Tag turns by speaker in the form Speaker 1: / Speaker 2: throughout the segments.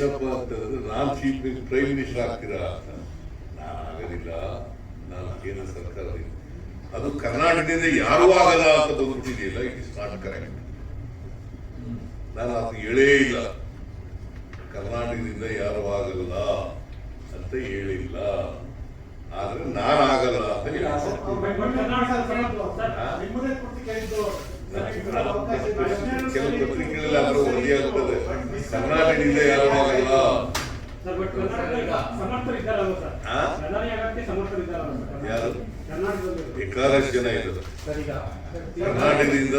Speaker 1: ಏನಪ್ಪ ಅಂತಂದ್ರೆ ನಾನು ಚೀಫ್ ಮಿನಿಸ್ಟರ್ ಪ್ರೈಮ್ ಮಿನಿಸ್ಟರ್ ಆಗ್ತೀರಾ ಅಂತ. ನಾನು ಆಗಲಿಲ್ಲ. ನಾನು ಕೇಂದ್ರ ಸರ್ಕಾರ ಅದು ಕರ್ನಾಟಕದಿಂದ ಯಾರೂ ಆಗಲ್ಲ ಅಂತ ಬಂದ್ಬಿಟ್ಟಿದೆಯಲ್ಲ ಇಟ್ ಇಸ್ ನಾಟ್ ಕರೆಕ್ಟ್ ನಾನು ಅದು ಹೇಳೇ ಇಲ್ಲ. ಕರ್ನಾಟಕದಿಂದ ಯಾರು ಆಗಲ್ಲ ಅಂತ ಹೇಳಿಲ್ಲ. ಆದ್ರೆ ನಾನು ಆಗಲ್ಲ ಅಂತ
Speaker 2: ಹೇಳಿ
Speaker 1: ಕೆಲವು ಪತ್ರಿಕೆ ಆದ್ರೂ ವರದಿಯಾಗುತ್ತದೆ ಕರ್ನಾಟಕದಿಂದ ಯಾರು? ಆಗಲ್ಲ ಯಾರು? ಬೇಕಾದಷ್ಟು ಜನ ಇದ್ದಾರೆ.
Speaker 2: ಸರ್ ಈಗ
Speaker 1: ಕರ್ನಾಟಕದಿಂದ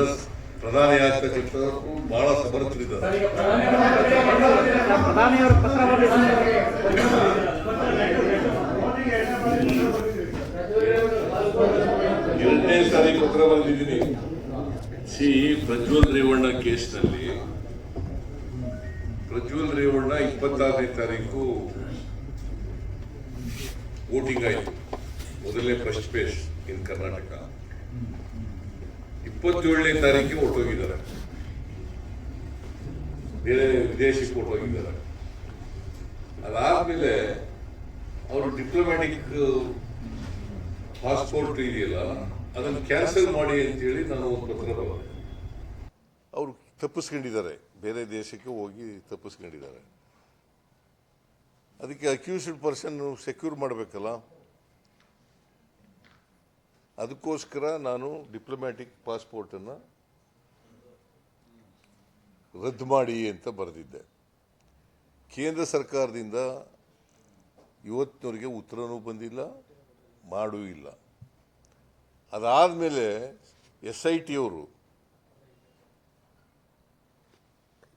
Speaker 1: ಪ್ರಧಾನಿ ಆಗ್ತಕ್ಕಂಥವ್ರು ಬಹಳ ಸಮರ್ಥರಿದ್ದಾರೆ.
Speaker 2: ಎರಡನೇ
Speaker 1: ಸಾರಿ ಪತ್ರ ಬರೆದಿದ್ದೀನಿ. ಸಿ. ಪ್ರಜ್ವಲ್ ರೇವಣ್ಣ ಕೇಸ್ನಲ್ಲಿ ಪ್ರಜ್ವಲ್ ರೇವಣ್ಣ ಇಪ್ಪತ್ತಾರನೇ ತಾರೀಕು ವೋಟಿಂಗ್ ಆಯಿತು. ಮೊದಲನೇ ಫಸ್ಟ್ ಪೇಸ್ ಇನ್ ಕರ್ನಾಟಕ. ಇಪ್ಪತ್ತೇಳನೇ ತಾರೀಕಿಗೆ ಹೊರಟೋಗಿದ್ದಾರೆ ಬೇರೆ ವಿದೇಶಕ್ಕೆ ಹೊರಟೋಗಿದ್ದಾರೆ ಅದಾದ್ಮೇಲೆ ಅವರು ಡಿಪ್ಲೊಮ್ಯಾಟಿಕ್ ಪಾಸ್ಪೋರ್ಟ್ ಇದೆಯಲ್ಲ, ಅದನ್ನು ಕ್ಯಾನ್ಸಲ್ ಮಾಡಿ ಅಂತೇಳಿ ನಾನು ಒಂದು ಪತ್ರ ಬರೋದು. ಅವರು ತಪ್ಪಿಸ್ಕೊಂಡಿದ್ದಾರೆ. ಬೇರೆ ದೇಶಕ್ಕೆ ಹೋಗಿ ತಪ್ಪಿಸ್ಕೊಂಡಿದ್ದಾರೆ. ಅದಕ್ಕೆ ಅಕ್ಯೂಸ್ಡ್ ಪರ್ಸನ್ ಸೆಕ್ಯೂರ್ ಮಾಡಬೇಕಲ್ಲ? ಅದಕ್ಕೋಸ್ಕರ ನಾನು ಡಿಪ್ಲೊಮ್ಯಾಟಿಕ್ ಪಾಸ್ಪೋರ್ಟನ್ನು ರದ್ದು ಮಾಡಿ ಅಂತ ಬರೆದಿದ್ದೆ. ಕೇಂದ್ರ ಸರ್ಕಾರದಿಂದ ಇವತ್ತಿನವರೆಗೆ ಉತ್ತರನೂ ಬಂದಿಲ್ಲ, ಮಾಡೂ ಇಲ್ಲ. ಅದಾದಮೇಲೆ ಎಸ್ ಐ ಟಿ ಅವರು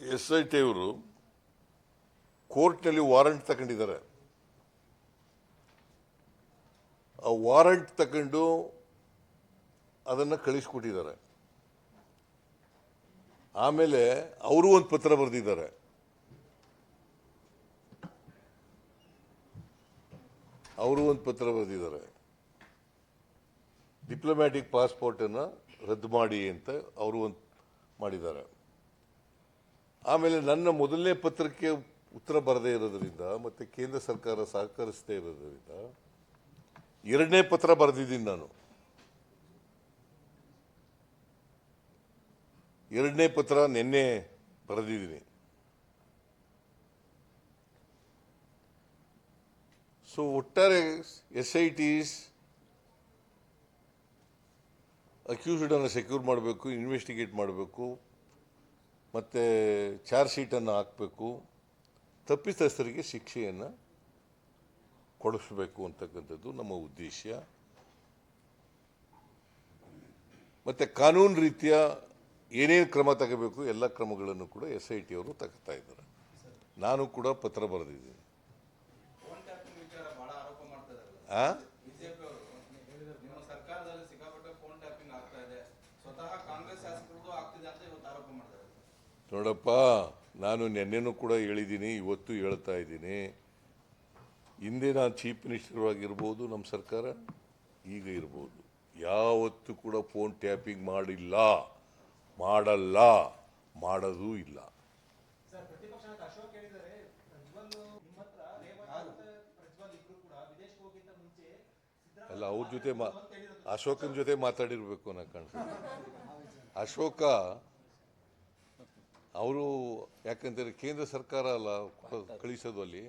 Speaker 1: ಎಸ್ ಐ ಟಿ ಅವರು ಕೋರ್ಟ್ನಲ್ಲಿ ವಾರಂಟ್ ತಗೊಂಡಿದ್ದಾರೆ. ಆ ವಾರಂಟ್ ತಗೊಂಡು ಅದನ್ನು ಕಳಿಸ್ಕೊಟ್ಟಿದ್ದಾರೆ. ಆಮೇಲೆ ಅವರು ಒಂದು ಪತ್ರ ಬರೆದಿದ್ದಾರೆ. ಅವರು ಒಂದು ಪತ್ರ ಬರೆದಿದ್ದಾರೆ. ಡಿಪ್ಲೊಮ್ಯಾಟಿಕ್ ಪಾಸ್ಪೋರ್ಟನ್ನು ರದ್ದು ಮಾಡಿ ಅಂತ ಅವರು ಒಂದು ಮಾಡಿದ್ದಾರೆ. ಆಮೇಲೆ ನನ್ನ ಮೊದಲನೇ ಪತ್ರಕ್ಕೆ ಉತ್ತರ ಬರದೇ ಇರೋದ್ರಿಂದ ಮತ್ತು ಕೇಂದ್ರ ಸರ್ಕಾರ ಸಹಕರಿಸದೇ ಇರೋದರಿಂದ ಎರಡನೇ ಪತ್ರ ಬರೆದಿದ್ದೀನಿ ನಾನು. ಎರಡನೇ ಪತ್ರ ನಿನ್ನೆ ಬರೆದಿದ್ದೀನಿ. ಸೊ ಒಟ್ಟಾರೆ ಎಸ್ ಐ ಟಿಸ್ ಅಕ್ಯೂಸ್ಡನ್ನು ಸೆಕ್ಯೂರ್ ಮಾಡಬೇಕು ಇನ್ವೆಸ್ಟಿಗೇಟ್ ಮಾಡಬೇಕು. ಮತ್ತು ಚಾರ್ಜ್ ಶೀಟನ್ನು ಹಾಕಬೇಕು ತಪ್ಪಿತಸ್ಥರಿಗೆ ಶಿಕ್ಷೆಯನ್ನು ಕೊಡಿಸಬೇಕು ಅಂತಕ್ಕಂಥದ್ದು ನಮ್ಮ ಉದ್ದೇಶ. ಮತ್ತು ಕಾನೂನು ರೀತಿಯ ಏನೇನು ಕ್ರಮ ತಗೋಬೇಕು ಎಲ್ಲ ಕ್ರಮಗಳನ್ನು ಕೂಡ ಎಸ್ ಐ ಟಿ ಅವರು ತಗೋತಾ ಇದ್ದಾರೆ. ನಾನು ಕೂಡ ಪತ್ರ ಬರೆದಿದ್ದೀನಿ
Speaker 3: ಫೋನ್ ಟ್ಯಾಪಿಂಗ್ ವಿಚಾರ ಬಹಳ ಆರೋಪ ಮಾಡ್ತಾ ಇದಾರಲ್ಲ
Speaker 1: ಆ?
Speaker 3: ಬಿಜೆಪಿ ಅವರು ನಿಮ್ಮ ಸರ್ಕಾರದಲ್ಲಿ ಸಿಕ್ಕಾಪಟ್ಟೆ ಫೋನ್ ಟ್ಯಾಪಿಂಗ್ ಆಗ್ತಾ ಇದೆ ಸ್ವತಃ ಕಾಂಗ್ರೆಸ್ ಶಾಸಕರಿಗೂ ಆಗ್ತಿದೆ ಅಂತ ಇವತ್ತು ಆರೋಪ ಮಾಡ್ತಾರೆ
Speaker 1: ನೋಡಪ್ಪ ನಾನು ನಿನ್ನೆನೂ ಕೂಡ ಹೇಳಿದ್ದೀನಿ ಇವತ್ತು ಹೇಳ್ತಾ ಇದ್ದೀನಿ. ಹಿಂದೆ ನಾನು ಚೀಫ್ ಮಿನಿಸ್ಟರ್ ಆಗಿರ್ಬೋದು ನಮ್ಮ ಸರ್ಕಾರ ಈಗ ಇರ್ಬೋದು. ಯಾವತ್ತೂ ಕೂಡ ಫೋನ್ ಟ್ಯಾಪಿಂಗ್ ಮಾಡಿಲ್ಲ. ಮಾಡಲ್ಲ. ಮಾಡೋದೂ ಇಲ್ಲ. ಅಲ್ಲ ಅವ್ರ ಜೊತೆ ಮಾ ಅಶೋಕನ ಜೊತೆ ಮಾತಾಡಿರ್ಬೇಕು ಅನ್ನೋ ಕಾಣ್ತೀನಿ ಅಶೋಕ ಅವರು ಯಾಕಂದ್ರೆ ಕೇಂದ್ರ ಸರ್ಕಾರ ಅಲ್ಲ ಕಳಿಸೋದು ಅಲ್ಲಿ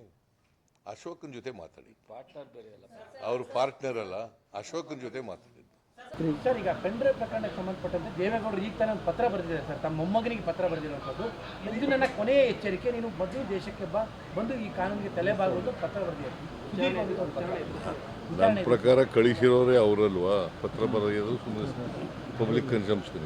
Speaker 1: ಅಶೋಕನ ಜೊತೆ ಮಾತಾಡಿ ಅವರು ಪಾರ್ಟ್ನರ್ ಅಲ್ಲ ಅಶೋಕನ ಜೊತೆ ಮಾತಾಡಿದ್ದು
Speaker 4: ಸರ್ ಈಗ ಖಂಡ್ರೆ ಪ್ರಕರಣಕ್ಕೆ ಸಂಬಂಧಪಟ್ಟಂತೆ ದೇವೇಗೌಡರು ಈಗ ತಾನೇ ಒಂದು ಪತ್ರ ಬರೆದಿದ್ದಾರೆ ಸರ್ ತಮ್ಮ ಮೊಮ್ಮಗನಿಗೆ ಪತ್ರ ಬರೆದಿರುವಂಥದ್ದು ಇದು ನನ್ನ ಕೊನೆಯ ಎಚ್ಚರಿಕೆ ನೀನು ಮೊದಲು ದೇಶಕ್ಕೆ ಬಾ ಬಂದು ಈ ಕಾನೂನಿಗೆ ತಲೆ ಬಾಗುವುದು ಪತ್ರ ಬರೆದಿದ್ದಾರೆ
Speaker 1: ನನ್ನ ಪ್ರಕಾರ ಕಳಿಸಿರೋರೇ ಅವರಲ್ವಾ ಪತ್ರ ಬರೆಯೋದು ಸುಮ್ಮನೆ ಪಬ್ಲಿಕ್ ಕನ್ಸಂಪ್ಷನ್